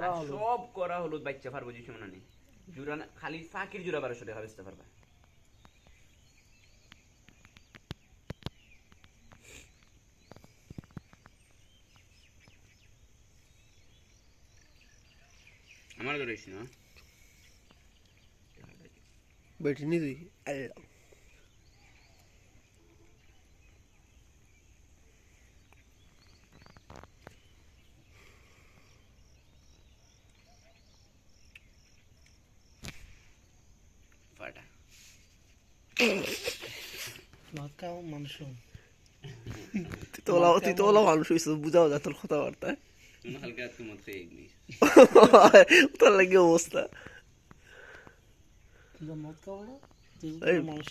করা হলো সব করা হলুদ বাচ্চা পারব যে সময় নেই? জুড়া না- খালি ফাঁকির জোড়া বারোশো টাকা বেচতে পারবা। আমার তো রয়েছি না? বেটি নি তুই আল্লাহ ফাটা মাকাও মানুষ তুই তুই তো মানুষ হয়েছে বুঝাও যা তোর কথাবার্তা। হালকা একটু মত খেয়ে তোর লাগে অবস্থা। মদ খাওয়া মানুষ।